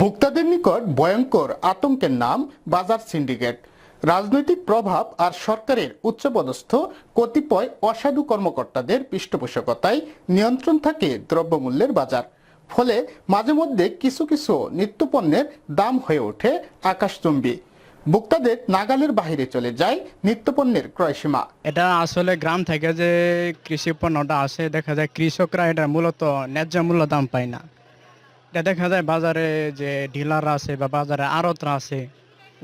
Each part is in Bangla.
ভোক্তাদের নিকট ভয়ঙ্কর আতঙ্কের নাম বাজার সিন্ডিকেট। রাজনৈতিক প্রভাব আর সরকারের উচ্চপদস্থ কতিপয় অসাধু কর্মকর্তাদের পৃষ্ঠপোষকতায় নিয়ন্ত্রণ থাকে দ্রব্যমূল্যের বাজার। ফলে মাঝে মধ্যে কিছু কিছু নিত্যপণ্যের দাম হয়ে ওঠে আকাশচুম্বী। ভোক্তাদের নাগালের বাইরে চলে যায় নিত্যপণ্যের ক্রয়সীমা এটা আসলে গ্রাম থেকে যে কৃষি পণ্যটা আসে দেখা যায় কৃষকরা এটা মূলত ন্যায্য মূল্য দাম পায় না। এটা দেখা যায় বাজারে যে ডিলাররা আছে বা বাজারে আড়তরা আছে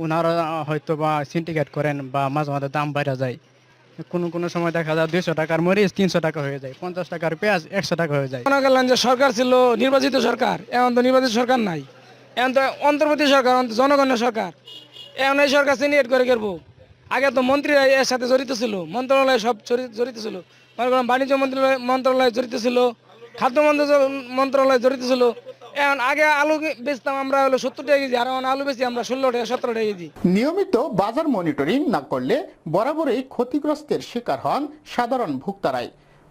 ওনারা হয়তো বা সিন্ডিকেট করেন বা মাঝে মাঝে দাম বাইরে যায়। কোনো কোনো সময় দেখা যায় দুইশো টাকার মরিচ তিনশো টাকা হয়ে যায় পঞ্চাশ টাকার পেঁয়াজ একশো টাকা হয়ে যায়। মনে করলেন যে সরকার ছিল নির্বাচিত সরকার এখন তো নির্বাচিত সরকার নাই। এখন তো অন্তর্বর্তী সরকার জনগণের সরকার। এই সরকার সিনিয়েট করে করব আগে তো মন্ত্রীরা এর সাথে জড়িত ছিল, মন্ত্রণালয় সব জড়িত ছিল। মনে করেন বাণিজ্য মন্ত্রণালয় মন্ত্রণালয় জড়িত ছিল, খাদ্য মন্ত্র- মন্ত্রণালয় জড়িত ছিল। আগে আলু আমরা হলো কেজি, আর আলু আমরা কেজি। নিয়মিত বাজার মনিটরিং না করলে বরাবরই ক্ষতিগ্রস্তের শিকার হন সাধারণ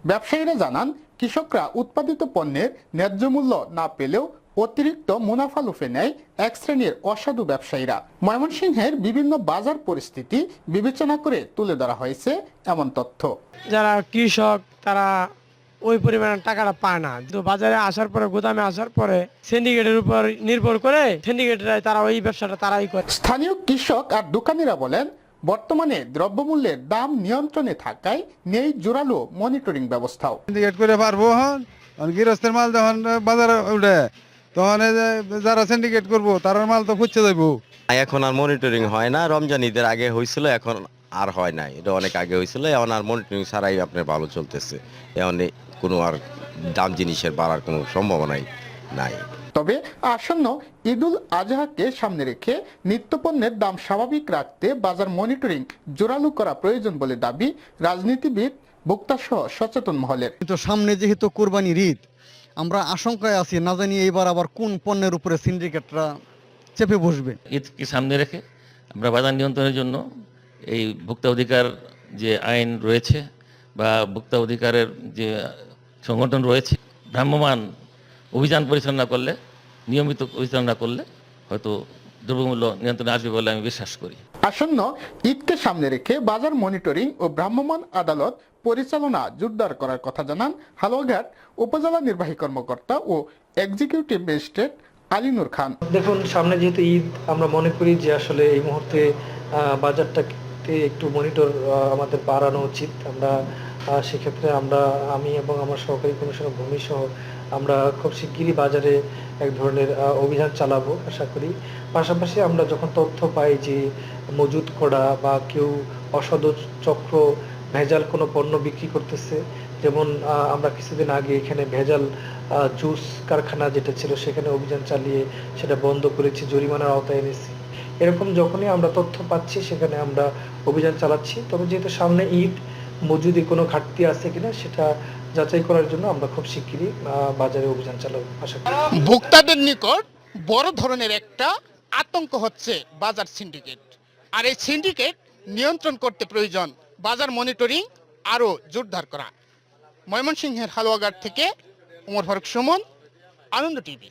ব্যবসায়ীরা জানান, কৃষকরা উৎপাদিত পণ্যের ন্যায্য মূল্য না পেলেও অতিরিক্ত মুনাফা লুফে নেয় এক শ্রেণির অসাধু ব্যবসায়ীরা। ময়মনসিংহের বিভিন্ন বাজার পরিস্থিতি বিবেচনা করে তুলে ধরা হয়েছে এমন তথ্য। যারা কৃষক তারা ওই পরিমাণে টাকাটা পায় না। তো বাজারে আসার পরে গুদামে আসার পরে সিন্ডিকেটের উপর নির্ভর করে সিন্ডিকেটরা তারা ওই ব্যবসাটা তারাই করে। স্থানীয় কৃষক আর দোকানিরা বলেন বর্তমানে দ্রব্যমূল্যের দাম নিয়ন্ত্রণে থাকায় নেই জোরালো মনিটরিং ব্যবস্থাও। সিন্ডিকেট করে পারব গৃহস্থের মাল যখন বাজারে উঠে। তখন যারা সিন্ডিকেট করব তার মাল তো খুঁজছে যাইবো। এখন আর মনিটরিং হয় না। রমজান ঈদের আগে হয়েছিল এখন আর হয় নাই। এটা অনেক আগে হয়েছিল এখন আর মনিটরিং ছাড়াই আপনার ভালো চলতেছে। এখন কোনো আর দাম জিনিসের বাড়ার কোনো সম্ভাবনাই নাই। তবে আসন্ন ঈদুল আজহাকে সামনে রেখে নিত্যপণ্যের দাম স্বাভাবিক রাখতে বাজার মনিটরিং জোরালো করা প্রয়োজন বলে দাবি রাজনীতিবিদ ভোক্তাসহ সচেতন মহলের। কিন্তু সামনে যেহেতু কোরবানির ঈদ আমরা আশঙ্কায় আছি, না জানি এইবার আবার কোন পণ্যের উপরে সিন্ডিকেটরা চেপে বসবে। ঈদকে সামনে রেখে আমরা বাজার নিয়ন্ত্রণের জন্য এই ভোক্তা অধিকার যে আইন রয়েছে বা ভোক্তা অধিকারের যে সংগঠন রয়েছে ভ্রাম্যমান অভিযান পরিচালনা করলে, নিয়মিত পরিচালনা করলে হয়তো দ্রব্যমূল্য নিয়ন্ত্রণে আসবে বলে আমি বিশ্বাস করি। আসন্ন ঈদকে সামনে রেখে বাজার মনিটরিং ও ভ্রাম্যমাণ আদালত পরিচালনা জোরদার করার কথা জানান হালুয়াঘাট উপজেলা নির্বাহী কর্মকর্তা ও এক্সিকিউটিভ ম্যাজিস্ট্রেট আলিনুর খান। দেখুন, সামনে যেহেতু ঈদ, আমরা মনে করি যে আসলে এই মুহূর্তে বাজারটাকে একটু মনিটর আমাদের বাড়ানো উচিত। আমরা সেক্ষেত্রে আমরা, আমি এবং আমার সহকারী কমিশনার ভূমি সহ আমরা খুব শিগগিরই বাজারে এক ধরনের অভিযান চালাবো আশা করি। পাশাপাশি আমরা যখন তথ্য পাই যে মজুত করা বা কেউ অসদ চক্র, ভেজাল কোনো পণ্য বিক্রি করতেছে, যেমন আমরা কিছুদিন আগে এখানে ভেজাল জুস কারখানা যেটা ছিল সেখানে অভিযান চালিয়ে সেটা বন্ধ করেছি, জরিমানার আওতায় এনেছি। এরকম যখনই আমরা তথ্য পাচ্ছি সেখানে আমরা অভিযান চালাচ্ছি। তবে যেহেতু সামনে ঈদ, মজুদি কোনো ঘাটতি আছে কিনা সেটা যাচাই করার জন্য আমরা খুব শিগগিরই বাজারে অভিযান চালাবো, আশা করি। ভোক্তাদের নিকট বড় ধরনের একটা আতঙ্ক হচ্ছে বাজার সিন্ডিকেট। আর এই সিন্ডিকেট নিয়ন্ত্রণ করতে প্রয়োজন বাজার মনিটরিং আরও জোরদার করা। ময়মনসিংহের হালুয়াঘাট থেকে ওমর ফারুক সুমন, আনন্দ টিভি।